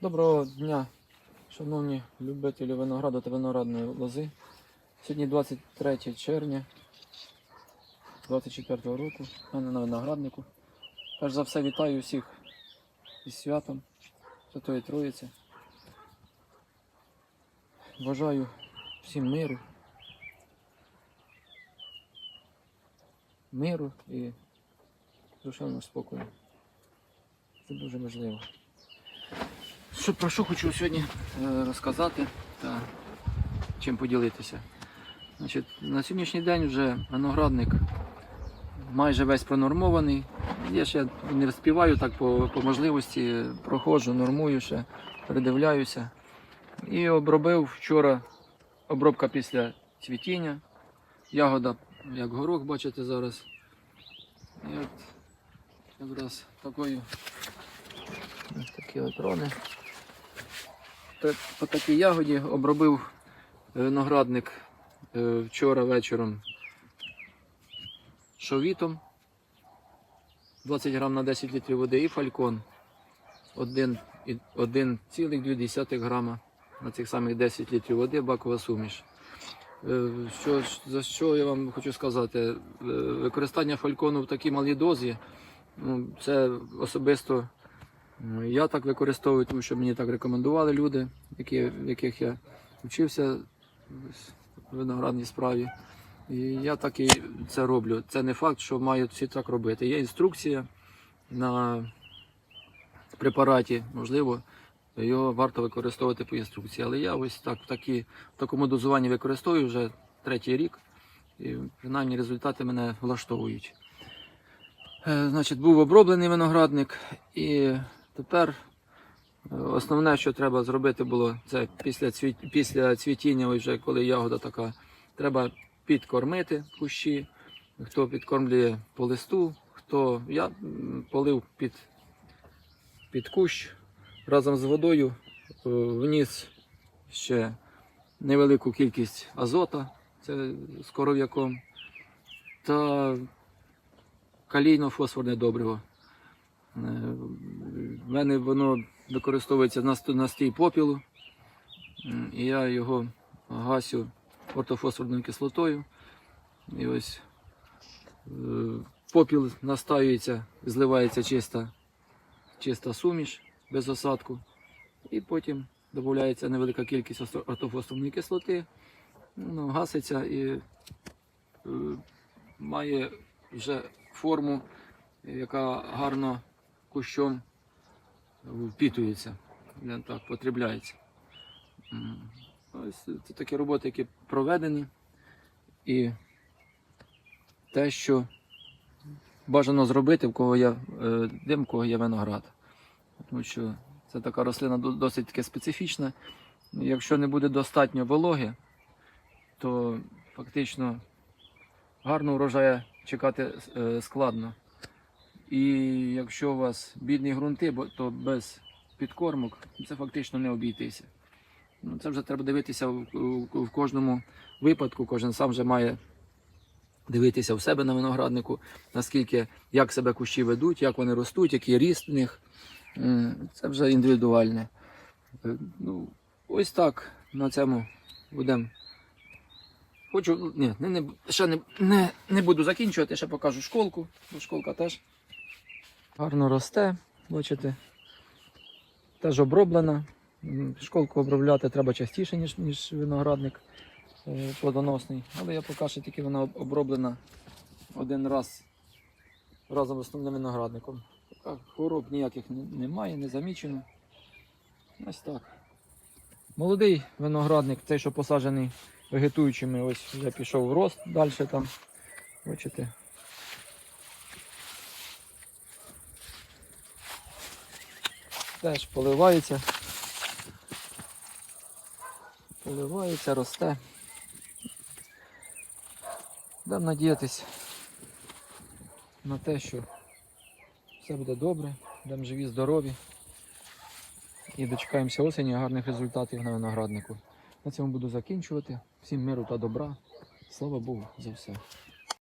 Доброго дня, шановні любителі винограду та виноградної лози. Сьогодні 23 червня 24 року. в мене на винограднику. Перш за все вітаю всіх із святом Святої Троїці. Бажаю всім миру. Миру і душевного спокою. Це дуже важливо. Що, про що хочу сьогодні е, розказати та чим поділитися. Значить, на сьогоднішній день вже виноградник майже весь пронормований. Я ще не вспіваю так по, по можливості, проходжу, нормую ще, передивляюся. І обробив вчора обробка після цвітіння. Ягода, як горох, бачите зараз. І от якраз такою такі от рони. По такій ягоді обробив виноградник е, вчора вечором шовітом 20 грам на 10 літрів води і фалькон 1,2 грама на цих самих 10 літрів води бакова суміш. Е, Що, за що я вам хочу сказати? Е, Використання фалькону в такій малій дозі, ну, це особисто Я так використовую, тому що мені так рекомендували люди, які, в яких я вчився в виноградній справі. І я так і це роблю. Це не факт, що мають всі так робити. Є інструкція на препараті, можливо, його варто використовувати по інструкції. Але я ось так в, такі, в такому дозуванні використовую вже третій рік, і принаймні результати мене влаштовують. Е, Значить, був оброблений виноградник, і тепер е, основне, що треба зробити було, це після, цвіт... після цвітіння, вже коли ягода така, треба підкормити кущі. Хто підкормлює по листу, хто я полив під, під кущ разом з водою, е, вніс ще невелику кількість азота, це з коров'яком, та калійно-фосфорне добриво. В мене воно використовується на стій попілу, і я його гасю ортофосфорною кислотою. І ось е, попіл настаюється, зливається чиста, чиста суміш без осадку. І потім додається невелика кількість ортофосфорної кислоти, ну, гаситься і е, має вже форму, яка гарно кущом впітується, е, так, потребляється. Ось це такі роботи, які проведені. І те, що бажано зробити, в кого є е, дим, в кого є виноград. Тому що це така рослина досить таки специфічна. Якщо не буде достатньо вологи, то фактично гарного урожаю чекати е, складно. І якщо у вас бідні ґрунти, то без підкормок це фактично не обійтися. Ну, це вже треба дивитися в, кожному випадку, кожен сам вже має дивитися в себе на винограднику, наскільки, як себе кущі ведуть, як вони ростуть, який ріст в них. Це вже індивідуальне. Е, Ну, ось так на цьому будемо. Хочу, ну, ні, не, не, ще не, не, не буду закінчувати, ще покажу школку, бо школка теж гарно росте, бачите. Теж оброблена. Школку обробляти треба частіше, ніж, ніж виноградник е, плодоносний. Але я поки що тільки вона оброблена один раз разом з основним виноградником. Хвороб ніяких немає, не замічено. Ось так. Молодий виноградник, цей, що посаджений вегетуючими, ось вже пішов в рост далі там. Бачите. Теж поливається. Поливається, росте. Будемо надіятися на те, що все буде добре, будемо живі, здорові. І дочекаємося осені гарних результатів на винограднику. На цьому буду закінчувати. Всім миру та добра. Слава Богу за все.